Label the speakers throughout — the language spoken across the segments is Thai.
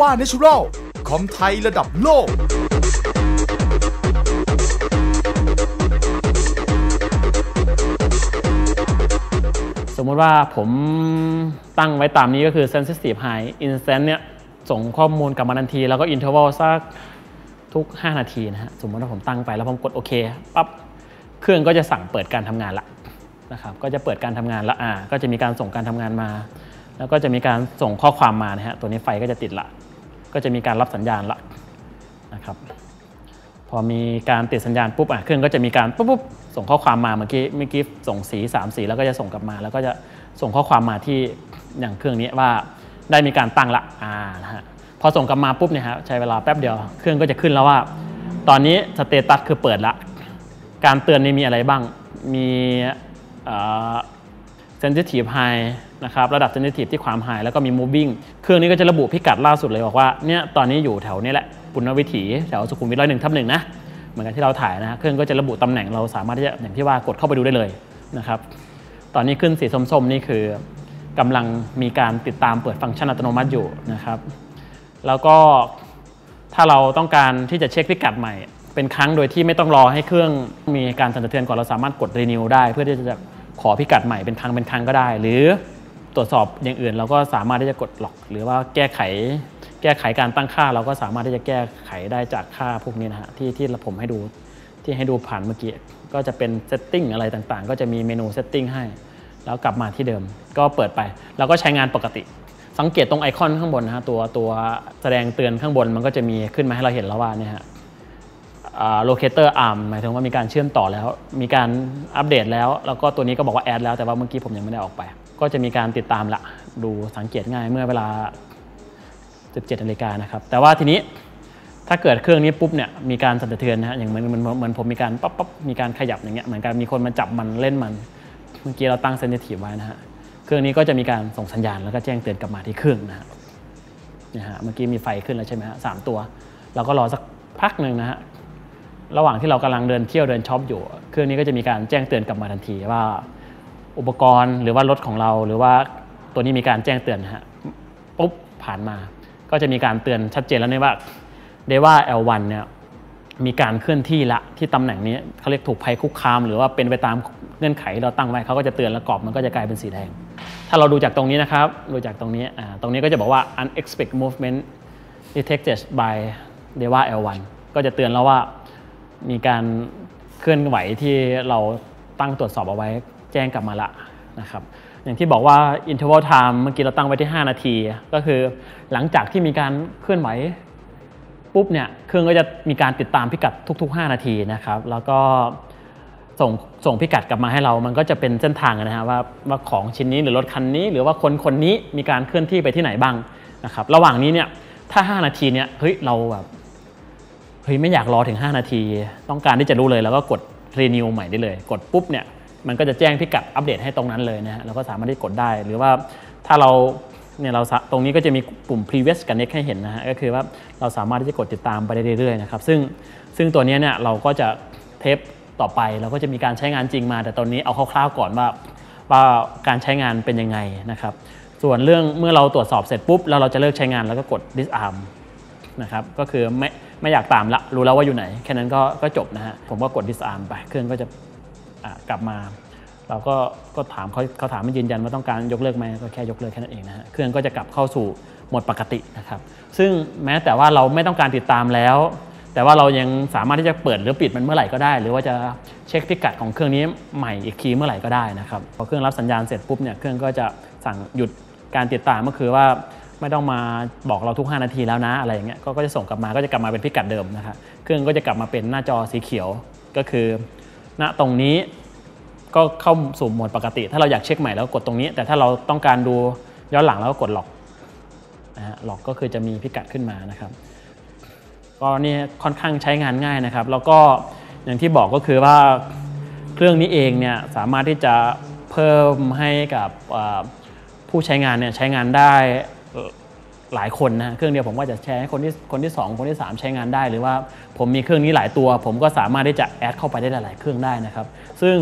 Speaker 1: ว่าเนชูรัลคอมไทยระดับโลก
Speaker 2: สมมติว่าผมตั้งไว้ตามนี้ก็คือ sensitive high instant เนี่ย ส่งข้อมูลกลับมาทันที แล้วก็ interval สักทุก 5 นาทีนะฮะ สมมติว่าผมตั้งไปแล้วผมกดโอเคปั๊บเครื่องก็จะสั่งเปิดการทำงานละนะครับก็จะเปิดการทำงานละอ่าก็จะมีการส่งการทำงานมา แล้วก็จะมีการส่งข้อความมานะฮะตัวนี้ไฟก็จะติดละ ก็จะมีการรับสัญญาณละนะครับพอมีการติดสัญญาณปุ๊บอะเครื่องก็จะมีการปุ๊บปุ๊บส่งข้อความมาเมื่อกี้เมื่อกี้ส่งสี3สีแล้วก็จะส่งกลับมา แล้วก็จะส่งข้อความมาที่อย่างเครื่องนี้ว่าได้มีการตั้งละอ่านะฮะพอส่งกลับมาปุ๊บเนี่ยฮะใช้เวลาแป๊บเดียว เครื่องก็จะขึ้นแล้วว่า ตอนนี้สเตตัสคือเปิดละ การเตือนนี่มีอะไรบ้างมี เซนซิทีฟไฮนะครับระดับเซนซิทีฟที่ความไฮแล้วก็มี moving เครื่องนี้ก็จะระบุพิกัดล่าสุดเลยบอกว่าเนี่ยตอนนี้อยู่แถวนี้แหละปุณณวิถีแถวสุขุมวิทร้อยหนึ่งทับหนึ่งนะเหมือนกันที่เราถ่ายนะเครื่องก็จะระบุตำแหน่งเราสามารถที่จะอย่างที่ว่ากดเข้าไปดูได้เลยนะครับตอนนี้ขึ้นสีส้มๆนี่คือกำลังมีการติดตามเปิดฟังก์ชันอัตโนมัติอยู่นะครับแล้วก็ถ้าเราต้องการที่จะเช็คพิกัดใหม่ เป็นครั้งโดยที่ไม่ต้องรอให้เครื่องมีการสั่นสะเทือนก่อนเราสามารถกด renew ได้เพื่อที่จะ ขอพิกัดใหม่เป็นครั้งเป็นครั้งก็ได้ หรือตรวจสอบอย่างอื่นเราก็สามารถที่จะกดล็อก หรือว่าแก้ไข แก้ไขการตั้งค่า เราก็สามารถที่จะแก้ไขได้จากค่าพวกนี้นะฮะที่ที่ผมให้ดูที่ให้ดูผ่านเมื่อกี้ก็จะเป็น setting อะไรต่างๆ ก็จะมีเมนู setting ให้ แล้วกลับมาที่เดิม ก็เปิดไปแล้วก็ใช้งานปกติ สังเกตตรงไอคอนข้างบนนะฮะตัวตัวแสดงเตือนข้างบนมันก็จะมีขึ้นมาให้เราเห็นแล้วว่าเนี่ยฮะ โลเคเตอร์อาร์มหมายถึงว่ามีการเชื่อมต่อแล้ว มีการอัปเดตแล้ว แล้วก็ตัวนี้ก็บอกว่าแอดแล้วแต่ว่าเมื่อกี้ผมยังไม่ได้ออกไป ก็จะมีการติดตามละดูสังเกตง่ายเมื่อเวลา 17นาฬิกานะครับ แต่ว่าทีนี้ถ้าเกิดเครื่องนี้ปุ๊บเนี่ยมีการสั่นสะเทือนนะฮะอย่างเหมือนเหมือนเหมือนผมมีการปั๊บปั๊บมีการขยับอย่างเงี้ยเหมือนกันมีคนมาจับมันเล่นมัน เมื่อกี้เราตั้งเซนซิทีฟไว้นะฮะเครื่องนี้ก็จะมีการส่งสัญญาณแล้วก็แจ้งเตือนกลับมาที่เครื่องนะฮะเนี่ยฮะเมื่อกี้มีไฟขึ้นแล้วใช่ไหมฮะสามตัว เราก็รอสักพักหนึ่งนะฮะ ระหว่างที่เรากำลังเดินเที่ยวเดินช็อปอยู่ เครื่องนี้ก็จะมีการแจ้งเตือนกลับมาทันทีว่า อุปกรณ์หรือว่ารถของเราหรือว่าตัวนี้มีการแจ้งเตือนฮะปุ๊บผ่านมา ก็จะมีการเตือนชัดเจนแล้วเนี่ยว่าเดว่า L1 เนี่ยมีการเคลื่อนที่ละที่ตำแหน่งนี้เขาเรียกถูกภัยคุกคาม หรือว่าเป็นไปตามเงื่อนไขเราตั้งไว้เขาก็จะเตือนแล้วกรอบมันก็จะกลายเป็นสีแดง ถ้าเราดูจากตรงนี้นะครับดูจากตรงนี้อ่าตรงนี้ก็จะบอกว่า unexpected movement detected by DEWA L1 ก็จะเตือนแล้วว่า มีการเคลื่อนไหวที่เราตั้งตรวจสอบเอาไว้แจ้งกลับมาละนะครับอย่างที่บอกว่า interval time เมื่อกี้เราตั้งไว้ที่ 5 นาที ก็คือหลังจากที่มีการเคลื่อนไหวปุ๊บเนี่ยเครื่องก็จะมีการติดตามพิกัดทุก ๆ 5 นาทีนะครับแล้วก็ส่งส่งพิกัดกลับมาให้เรา มันก็จะเป็นเส้นทางนะฮะว่าว่าของชิ้นนี้หรือรถคันนี้ หรือว่าคนคนนี้มีการเคลื่อนที่ไปที่ไหนบ้างนะครับระหว่างนี้เนี่ยถ้า 5 นาทีเนี่ยเฮ้ยเราแบบ เฮ้ยไม่อยากรอถึง 5 นาที ต้องการที่จะรู้เลยแล้วก็กด renew ใหม่ได้เลย กดปุ๊บเนี่ยมันก็จะแจ้งพิกัดอัปเดตให้ตรงนั้นเลยนะฮะเราก็สามารถที่กดได้ หรือว่าถ้าเราเนี่ยเราตรงนี้ก็จะมีปุ่ม previous connect ให้เห็นนะฮะก็คือว่าเราสามารถที่จะกดติดตามไปได้เรื่อยๆนะครับซึ่งซึ่งตัวนี้เนี่ยเราก็จะเทปต่อไปเราก็จะมีการใช้งานจริงมา แต่ตอนนี้เอาคร่าวๆก่อนว่าว่าการใช้งานเป็นยังไงนะครับ ส่วนเรื่องเมื่อเราตรวจสอบเสร็จปุ๊บแล้วเราจะเลิกใช้งานแล้วก็กด disarm นะครับก็คือไม่ ไม่อยากตามละรู้แล้วว่าอยู่ไหน แค่นั้นก็ก็จบนะฮะ ผมก็กด disarm ไป เครื่องก็จะกลับมา เราก็ก็ถามเขาเขาถามมายืนยันว่าต้องการยกเลิกไหมก็แค่ยกเลิกแค่นั้นเองนะฮะ เครื่องก็จะกลับเข้าสู่โหมดปกตินะครับ ซึ่งแม้แต่ว่าเราไม่ต้องการติดตามแล้ว แต่ว่าเรายังสามารถที่จะเปิดหรือปิดมันเมื่อไหร่ก็ได้ หรือว่าจะเช็คพิกัดของเครื่องนี้ใหม่อีกทีเมื่อไหร่ก็ได้นะครับ พอเครื่องรับสัญญาณเสร็จปุ๊บเนี่ย เครื่องก็จะสั่งหยุดการติดตามก็คือว่า ไม่ต้องมาบอกเราทุก 5 นาทีแล้วนะอะไรอย่างเงี้ยก็จะส่งกลับมาก็จะกลับมาเป็นพิกัดเดิมนะครับเครื่องก็จะกลับมาเป็นหน้าจอสีเขียวก็คือ ณตรงนี้ก็เข้าสู่โหมดปกติ ถ้าเราอยากเช็คใหม่แล้วกดตรงนี้ แต่ถ้าเราต้องการดูย้อนหลังแล้วก็กดล็อกนะฮะล็อกก็คือจะมีพิกัดขึ้นมานะครับ ก็นี่ค่อนข้างใช้งานง่ายนะครับ แล้วก็อย่างที่บอกก็คือว่าเครื่องนี้เองเนี่ยสามารถที่จะเพิ่มให้กับผู้ใช้งานเนี่ยใช้งานได้ หลายคนนะเครื่องเดียวผมก็จะแชร์ให้คนที่คนที่ 2 คนที่ 3 ใช้งานได้ หรือว่าผมมีเครื่องนี้หลายตัว ผมก็สามารถที่จะแอดเข้าไปได้หลาย ๆ เครื่องได้นะครับ ซึ่ง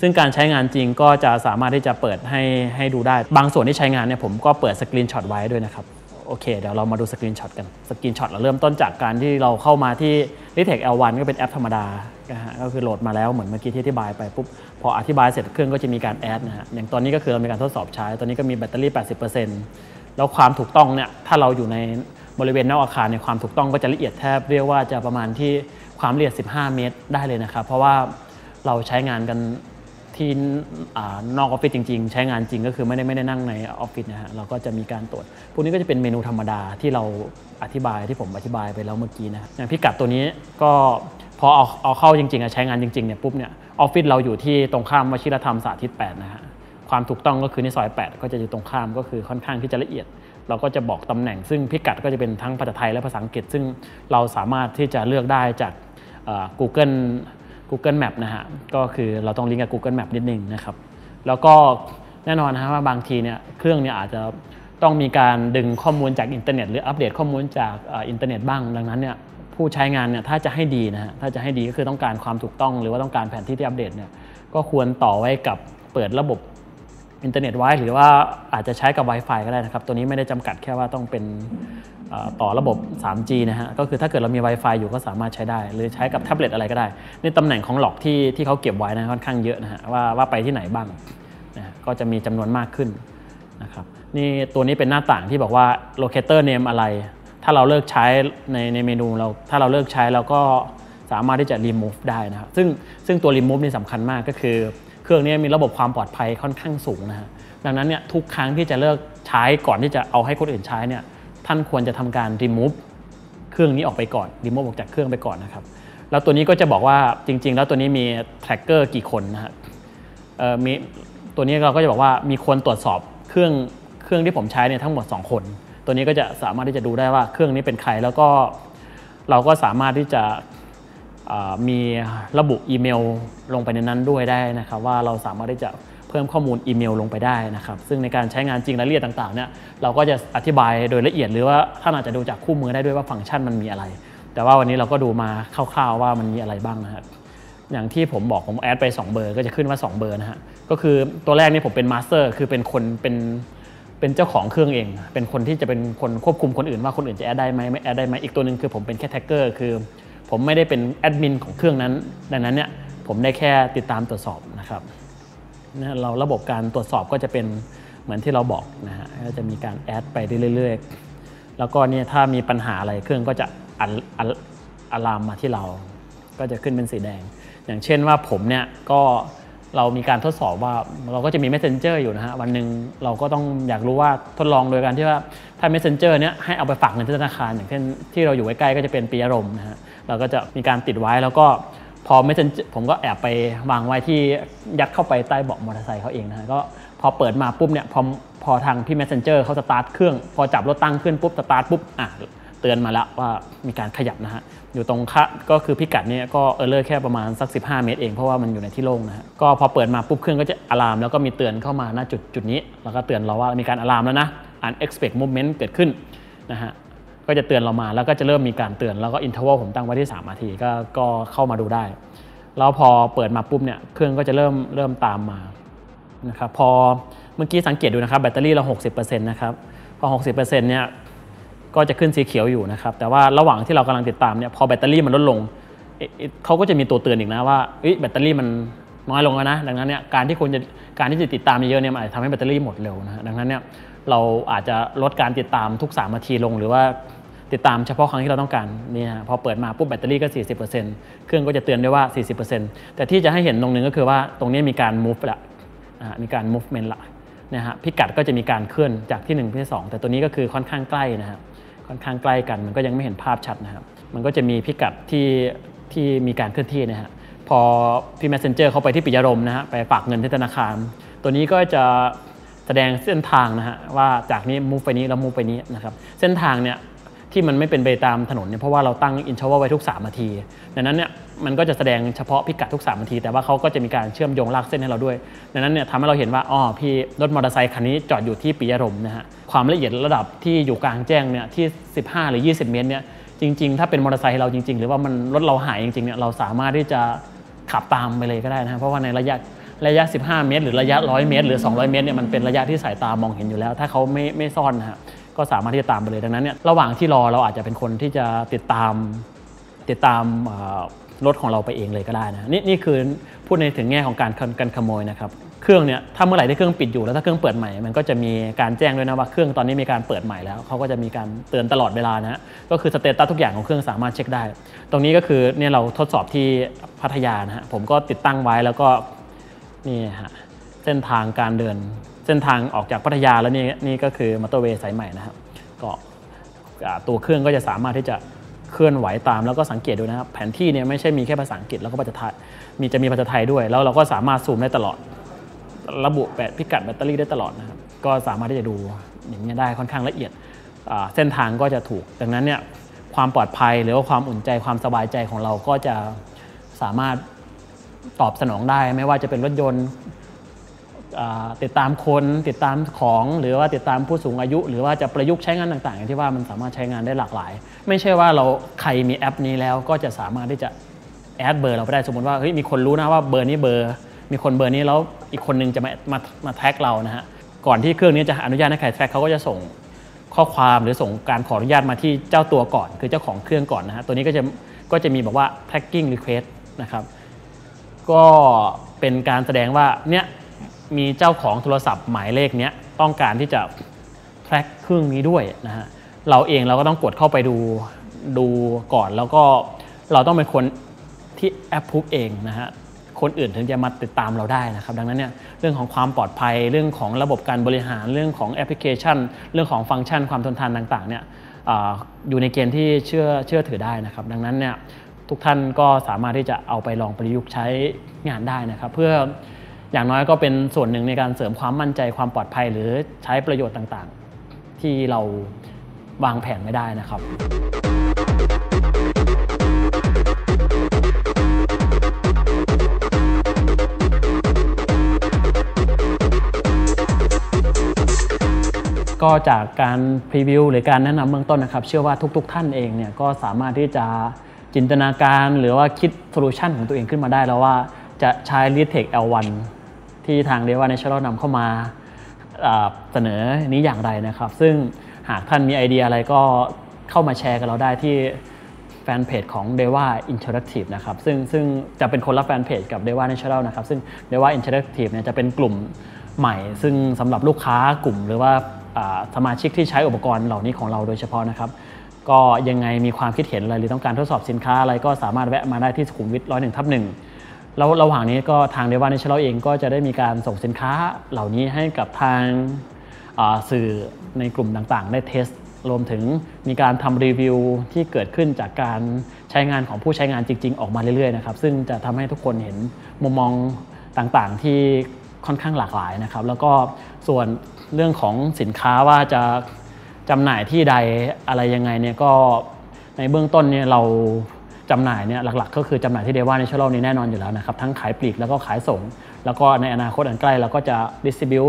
Speaker 2: ซึ่งการใช้งานจริงก็จะสามารถที่จะเปิดให้ให้ดูได้ บางส่วนที่ใช้งานเนี่ยผมก็เปิดสกรีนช็อตไว้ด้วยนะครับโอเคเดี๋ยวเรามาดูสกรีนช็อตกันสกรีนช็อตเราเริ่มต้นจากการที่เราเข้ามาที่ l i t e c L1 ก็เป็นแอปธรรมดานะฮะก็คือโหลดมาแล้วเหมือนเมื่อกี้ที่อธิบายไปปุ๊บพออธิบายเสร็จเครื่องก็จะมีการแอดนะฮะอย่างตอนนี้ก็คือเรามีการทดสอบใช้ ตอนนี้ก็มีแบตเตอรี่ 80% แล้วความถูกต้องเนี่ยถ้าเราอยู่ในบริเวณนอกอาคารในความถูกต้องก็จะละเอียดแทบเรียกว่าจะประมาณที่ความละเอียด 15 เมตรได้เลยนะครับ เพราะว่าเราใช้งานกันที่นอกออฟฟิศจริง ๆ ใช้งานจริงก็คือไม่ได้ไม่ได้นั่งในออฟฟิศนะฮะเราก็จะมีการตรวจพวกนี้ก็จะเป็นเมนูธรรมดาที่เราอธิบายที่ผมอธิบายไปแล้วเมื่อกี้นะอย่างพิกัดตัวนี้ก็พอเอาเอาเข้าจริงๆอะใช้งานจริงๆเนี่ยปุ๊บเนี่ยออฟฟิศเราอยู่ที่ตรงข้ามวชิรธรรมสาธิต8นะฮะ ความถูกต้องก็คือในซอย 8 ก็จะอยู่ตรงข้ามก็คือค่อนข้างที่จะละเอียด เราก็จะบอกตำแหน่ง ซึ่งพิกัดก็จะเป็นทั้งภาษาไทยและภาษาอังกฤษ ซึ่งเราสามารถที่จะเลือกได้จาก Google Google Map นะฮะก็คือเราต้องลิงก์กับ Google Map นิดนึงนะครับ แล้วก็แน่นอนนะฮะว่าบางทีเนี่ยเครื่องเนี่ยอาจจะต้องมีการดึงข้อมูลจากอินเทอร์เน็ตหรืออัปเดตข้อมูลจากอินเทอร์เน็ตบ้างดังนั้นเนี่ยผู้ใช้งานเนี่ยถ้าจะให้ดีนะฮะถ้าจะให้ดีก็คือต้องการความถูกต้อง หรือว่าต้องการแผนที่ที่อัปเดตเนี่ยก็ควรต่อไว้กับเปิดระบบ อินเทอร์เน็ตไว้หรือว่าอาจจะใช้กับ Wi-Fi ก็ได้นะครับ ตัวนี้ไม่ได้จำกัดแค่ว่าต้องเป็นต่อระบบ 3G นะฮะ ก็คือถ้าเกิดเรามี Wi-Fi อยู่ก็สามารถใช้ได้ หรือใช้กับแท็บเล็ตอะไรก็ได้นี่ตำแหน่งของหลอกที่ที่เขาเก็บไว้นะค่อนข้างเยอะนะฮะว่าว่าไปที่ไหนบ้างนะก็จะมีจำนวนมากขึ้นนะครับนี่ตัวนี้เป็นหน้าต่างที่บอกว่า locator name อะไร ถ้าเราเลิกใช้ในในเมนูเราถ้าเราเลิกใช้เราก็สามารถที่จะ remove ได้นะครับซึ่งซึ่งตัว remove นี่สำคัญมากก็คือ เครื่องนี้มีระบบความปลอดภัยค่อนข้างสูงนะฮะดังนั้นเนี่ยทุกครั้งที่จะเลิกใช้ก่อนที่จะเอาให้คนอื่นใช้เนี่ยท่านควรจะทำการ remove เครื่องนี้ออกไปก่อน remove ออกจากเครื่องไปก่อนนะครับแล้วตัวนี้ก็จะบอกว่าจริง ๆ แล้วตัวนี้มี tracker กี่คนนะฮะเอ่อมีตัวนี้เราก็จะบอกว่ามีคนตรวจสอบเครื่องเครื่องที่ผมใช้เนี่ยทั้งหมด 2 คน ตัวนี้ก็จะสามารถที่จะดูได้ว่าเครื่องนี้เป็นใครแล้วก็เราก็สามารถที่จะ มีระบุอีเมลลงไปในนั้นด้วยได้นะครับ ว่าเราสามารถที่จะเพิ่มข้อมูลอีเมลลงไปได้นะครับ ซึ่งในการใช้งานจริงรายละเอียดต่างๆเนี่ยเราก็จะอธิบายโดยละเอียดหรือว่าท่านอาจจะดูจากคู่มือได้ด้วยว่าฟังก์ชันมันมีอะไร แต่ว่าวันนี้เราก็ดูมาคร่าวๆว่ามันมีอะไรบ้างนะครับอย่างที่ผมบอกผมแอดไป 2 เบอร์ก็จะขึ้นว่า 2 เบอร์นะฮะก็คือตัวแรกนี่ผมเป็นมาสเตอร์คือเป็นคนเป็นเป็นเจ้าของเครื่องเอง เป็นคนที่จะเป็นคนควบคุมคนอื่นว่าคนอื่นจะแอดได้ไหมไม่แอดได้ไหมอีกตัวหนึ่งคือผมเป็นแค่แท็กเกอร์คือ ผมไม่ได้เป็นแอดมินของเครื่องนั้น ดังนั้นเนี่ยผมได้แค่ติดตามตรวจสอบนะครับนะเราระบบการตรวจสอบก็จะเป็นเหมือนที่เราบอกนะฮะก็จะมีการแอดไปเรื่อยๆ แล้วก็เนี่ยถ้ามีปัญหาอะไรเครื่องก็จะอัลอัลอะลามมาที่เรา ก็จะขึ้นเป็นสีแดง อย่างเช่นว่าผมเนี่ยก็เรามีการทดสอบว่าเราก็จะมี Messenger อยู่นะฮะวันหนึ่งเราก็ต้องอยากรู้ว่าทดลองโดยการที่ว่า ถ้า Messenger เนี่ยให้เอาไปฝากเงินที่ธนาคาร อย่างเช่นที่เราอยู่ใกล้ๆก็จะเป็นปียรมณ์นะฮะเราก็จะมีการติดไว้แล้วก็พอ Messenger ผมก็แอบไปวางไว้ที่ยัดเข้าไปใต้เบาะมอเตอร์ไซค์เขาเองนะฮะก็พอเปิดมาปุ๊บเนี่ยพอพอทางพี่ Messenger เขาสตาร์ทเครื่อง พอจับรถตั้งขึ้นปุ๊บสตาร์ทปุ๊บอะเตือนมาแล้วว่ามีการขยับนะฮะอยู่ตรงค่าก็คือพิกัดเนี่ยก็เออเลอร์แค่ประมาณสัก 15 เมตรเองเพราะว่ามันอยู่ในที่โล่งนะฮะก็พอเปิดมาปุ๊บเครื่องก็จะอะลามแล้วก็มีเตือนเข้ามาณจุดจุดนี้ แล้วก็เตือนเราว่ามีการอะลามแล้วนะ unexpect movement เกิดขึ้นนะฮะก็จะเตือนเรามาแล้วก็จะเริ่มมีการเตือนแล้วก็อินเทอร์วัลผมตั้งไว้ที่3นาทีก็ก็เข้ามาดูได้ แล้วพอเปิดมาปุ๊บเนี่ยเครื่องก็จะเริ่มเริ่มตามมานะครับพอเมื่อกี้สังเกตดูนะครับแบตเตอรี่เรา 60%นะครับพอ 60%เนี่ยก็จะขึ้นสีเขียวอยู่นะครับแต่ว่าระหว่างที่เรากำลังติดตามเนี่ยพอแบตเตอรี่มันลดลงเขาก็จะมีตัวเตือนอีกนะว่าแบตเตอรี่มันน้อยลงแล้วนะ ดังนั้นเนี่ยการที่คุณจะการที่จะติดตามเยอะเนี่ยมันอาจจะทำให้แบตเตอรี่หมดเร็วนะดังนั้นเนี่ย เราอาจจะลดการติดตามทุก 3 นาทีลง หรือว่าติดตามเฉพาะครั้งที่เราต้องการเนี่ฮะพอเปิดมาปุ๊บแบตเตอรี่ก็ 40%เครื่องก็จะเตือนด้วยว่า 40%แต่ที่จะให้เห็นตรงนึงก็คือว่าตรงนี้มีการ move ละนะฮะมีการ movement ละนะฮะพิกัดก็จะมีการเคลื่อนจากที่1ไปที่2แต่ตัวนี้ก็คือค่อนข้างใกล้นะฮะค่อนข้างใกล้กันมันก็ยังไม่เห็นภาพชัดนะครับ มันก็จะมีพิกัดที่ที่มีการเคลื่อนที่นะฮะพอพี่ messenger เข้าไปที่ปิยรมนะฮะไปฝากเงินที่ธนาคาร ตัวนี้ก็จะ แสดงเส้นทางนะฮะว่าจากนี้ move ไปนี้แล้ว move ไปนี้นะครับเส้นทางเนี่ยที่มันไม่เป็นไปตามถนนเนี่ยเพราะว่าเราตั้งอินเทอร์วัลไว้ทุก 3 นาที ดังนั้นเนี่ยมันก็จะแสดงเฉพาะพิกัดทุก 3 นาที แต่ว่าเขาก็จะมีการเชื่อมโยงลากเส้นให้เราด้วย ดังนั้นเนี่ยทำให้เราเห็นว่าอ๋อพี่รถมอเตอร์ไซค์คันนี้จอดอยู่ที่ปิยรมนะฮะความละเอียดระดับที่อยู่กลางแจ้งเนี่ยที่ 15 หรือ 20 เมตรเนี่ยจริง ๆ ถ้าเป็นมอเตอร์ไซค์เราจริง ๆ หรือว่ามันรถเราหายจริงๆเนี่ยเราสามารถที่จะขับตามไปเลยก็ได้นะเพราะว่าในระยะ ระยะ 15 เมตร หรือระยะ 100 เมตร หรือ 200 เมตรเนี่ยมันเป็นระยะที่สายตามองเห็นอยู่แล้ว ถ้าเขาไม่ไม่ซ่อนนะฮะก็สามารถที่จะตามไปเลยดังนั้นเนี่ยระหว่างที่รอเราอาจจะเป็นคนที่จะติดตามติดตามรถของเราไปเองเลยก็ได้นะนี่นี่คือพูดในถึงแง่ของการการขโมยนะครับเครื่องเนี่ยถ้าเมื่อไหร่ที่เครื่องปิดอยู่แล้วถ้าเครื่องเปิดใหม่มันก็จะมีการแจ้งด้วยนะว่าเครื่องตอนนี้มีการเปิดใหม่แล้วเขาก็จะมีการเตือนตลอดเวลานะฮะก็คือสเตตัสทุกอย่างของเครื่องสามารถเช็คได้ ตรงนี้ก็คือเนี่ยเราทดสอบที่พัทยานะฮะผมก็ติดตั้งไว้แล้วก็ นี่ฮะเส้นทางการเดินเส้นทางออกจากพัทยาแล้วนี่นี่ก็คือมอเตอร์เวย์สายใหม่นะครับก็ตัวเครื่องก็จะสามารถที่จะเคลื่อนไหวตามแล้วก็สังเกตดูนะครับแผนที่เนี่ยไม่ใช่มีแค่ภาษาอังกฤษแล้วก็ภาษาไทยมีจะมีภาษาไทยด้วย แล้วเราก็สามารถซูมได้ตลอด ระบุแบตพิกัดแบตเตอรี่ได้ตลอดนะครับก็สามารถที่จะดูอย่างนี้ได้ค่อนข้างละเอียดเส้นทางก็จะถูก ดังนั้นเนี่ยความปลอดภัยหรือว่าความอุ่นใจความสบายใจของเราก็จะสามารถ ตอบสนองได้ ไม่ว่าจะเป็นรถยนต์ติดตามคนติดตามของ หรือว่าติดตามผู้สูงอายุ หรือว่าจะประยุกต์ใช้งานต่างๆอย่างที่ว่ามันสามารถใช้งานได้หลากหลาย ไม่ใช่ว่าเราใครมีแอปนี้แล้วก็จะสามารถที่จะแอดเบอร์เราไปได้สมมติว่าเฮ้ยมีคนรู้นะว่าเบอร์นี้เบอร์ มีคนเบอร์นี้แล้วอีกคนนึงจะมามามาแท็กเรานะฮะก่อนที่เครื่องนี้จะอนุญาตให้ใครแท็กเขาก็จะส่งข้อความหรือส่งการขออนุญาตมาที่เจ้าตัวก่อน คือเจ้าของเครื่องก่อนนะฮะตัวนี้ก็จะก็จะมีบอกว่า tagging request นะครับ ก็เป็นการแสดงว่าเนี่ยมีเจ้าของโทรศัพท์หมายเลขเนี้ยต้องการที่จะ track เครื่องนี้ด้วยนะฮะเราเองเราก็ต้องกดเข้าไปดูดูก่อนแล้วก็เราต้องเป็นคนที่แอปพูฟเองนะฮะคนอื่นถึงจะมาติดตามเราได้นะครับ ดังนั้นเนี่ยเรื่องของความปลอดภัยเรื่องของระบบการบริหารเรื่องของแอปพลิเคชัน เรื่องของฟังก์ชันความทนทานต่างๆเนี่ยออยู่ในเกณฑ์ที่เชื่อเชื่อถือได้นะครับ ดังนั้นเนี่ย ทุกท่านก็สามารถที่จะเอาไปลองประยุกต์ใช้งานได้นะครับ เพื่ออย่างน้อยก็เป็นส่วนหนึ่งในการเสริมความมั่นใจความปลอดภัย หรือใช้ประโยชน์ต่างๆ ที่เราวางแผนไม่ได้นะครับก็จากการพรีวิวหรือการแนะนำเบื้องต้นนะครับ เชื่อว่าทุก ๆ ท่านเองเนี่ยก็สามารถที่จะ จินตนาการหรือว่าคิดโซลูชันของตัวเองขึ้นมาได้แล้วว่าจะใช้ l e a d t e c h L1 ที่ทางเดว่า Natural นำเข้ามาเสนอนี้อย่างไรนะครับ ซึ่งหากท่านมีไอเดียอะไรก็เข้ามาแชร์กับเราได้ที่แฟนเพจของ d e v a Interactive นะครับซึ่งซึ่งจะเป็นคนละแฟนเพจกับ d e v a Natural นะครับซึ่ง d e v a Interactive เนี่ยจะเป็นกลุ่มใหม่ ซึ่งสำหรับลูกค้ากลุ่มหรือว่าสมาชิกที่ใช้อุปกรณ์เหล่านี้ของเราโดยเฉพาะนะครับ ก็ยังไงมีความคิดเห็นอะไรหรือต้องการทดสอบสินค้าอะไรก็สามารถแวะมาได้ที่สุขุมวิทร้อยหนึ่งทับหนึ่งแล้วระหว่างนี้ก็ทางเดวานิชเราเองก็จะได้มีการส่งสินค้าเหล่านี้ให้กับทางสื่อในกลุ่มต่างๆ ได้เทสรวมถึงมีการทำรีวิวที่เกิดขึ้นจากการใช้งานของผู้ใช้งานจริง ๆ ออกมาเรื่อยๆนะครับซึ่งจะทำให้ทุกคนเห็นมุมมองต่างๆที่ค่อนข้างหลากหลายนะครับ แล้วก็ส่วนเรื่องของสินค้าว่าจะ จำหน่ายที่ใดอะไรยังไงเนี่ยก็ในเบื้องต้นเนี่ยเราจำหน่ายเนี่ยหลักๆ ก็คือจำหน่ายที่เดว่าในชั่วโลกนี้แน่นอนอยู่แล้วนะครับทั้งขายปลีกแล้วก็ขายส่ง แล้วก็ในอนาคตอันใกล้เราก็จะดิสติบิว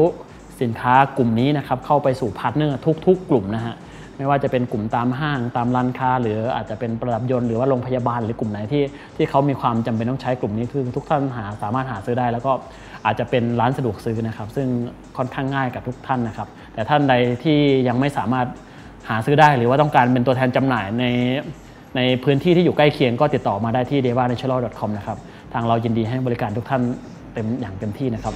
Speaker 2: สินค้ากลุ่มนี้นะครับเข้าไปสู่พาร์ทเนอร์ทุก ๆ กลุ่มนะฮะไม่ว่าจะเป็นกลุ่มตามห้างตามร้านค้า หรืออาจจะเป็นประดับยนต์หรือว่าโรงพยาบาลหรือกลุ่มไหนที่ที่เขามีความจำเป็นต้องใช้กลุ่มนี้คือทุกท่านหาสามารถหาซื้อได้ แล้วก็อาจจะเป็นร้านสะดวกซื้อนะครับ ซึ่งค่อนข้างง่ายกับทุกท่านนะครับ แต่ท่านใดที่ยังไม่สามารถหาซื้อได้ หรือว่าต้องการเป็นตัวแทนจำหน่ายในในพื้นที่ที่อยู่ใกล้เคียงก็ติดต่อมาได้ที่ d e v a n a t u r a l c o m นะครับทางเรายินดีให้บริการทุกท่านเต็มอย่างเต็มที่นะครับ